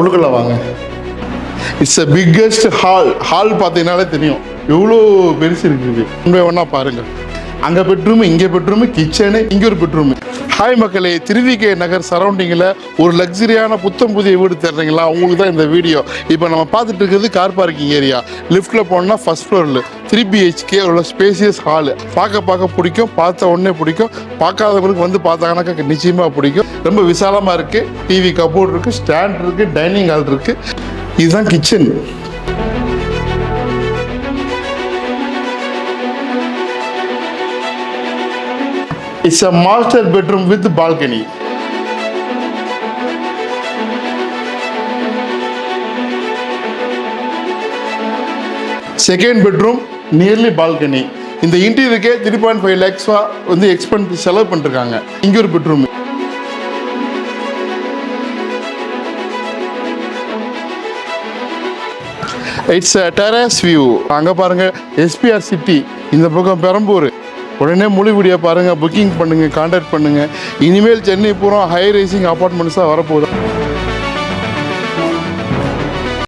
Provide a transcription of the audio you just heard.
உள்ளுக்குள்ள வாங்க. It's a biggest hall hall பார்த்தீங்கனாலே தெரியும். எவ்வளோ பெருசு இருக்குது. உண்மை ஒன்றா பாருங்கள் அங்கே பெட்ரூம் இங்கே பெட்ரூம் கிச்சனு இங்கே ஒரு பெட்ரூம் ஹாய் மக்களே திருவிகே நகர் சரௌண்டிங்கில் ஒரு லக்ஸரியான புத்தம் புதிய வீடு தர்றீங்களா? உங்களுக்கு தான் இந்த வீடியோ இப்போ நம்ம பார்த்துட்டு இருக்கிறது கார் பார்க்கிங் ஏரியா லிஃப்ட்டில் போனோம்னா ஃபஸ்ட் ஃப்ளோரில் த்ரீ பிஹெச்கே உள்ள ஸ்பேசியஸ் ஹாலு பார்க்க பார்க்க பிடிக்கும் பார்த்த உடனே பிடிக்கும். பார்க்காதவங்களுக்கு வந்து பார்த்தாங்கனாக்கா நிச்சயமாக பிடிக்கும். ரொம்ப விசாலமாக இருக்குது டிவி கபோர்ட் இருக்குது ஸ்டாண்ட் இருக்குது டைனிங் ஹால் இருக்குது இதுதான் kitchen it's a master bedroom with balcony second bedroom nearly balcony இந்த இன்டீரியருக்கே த்ரீ பாயிண்ட் ஃபைவ் லேக்ஸா வந்து எக்ஸ்பென்ஸ் செலவு பண்ணிருக்காங்க. இங்கே ஒரு பெட்ரூம் இட்ஸ் டெரஸ் வியூ அங்கே பாருங்க எஸ்பிஆர் சிட்டி இந்த பக்கம் பெரம்பூர். உடனே முழு வீடியோ புக்கிங் பண்ணுங்கள் கான்டாக்ட் பண்ணுங்கள் இனிமேல் சென்னை பூரா ஹை ரைசிங் அப்பார்ட்மெண்ட்ஸாக வரப்போகுது.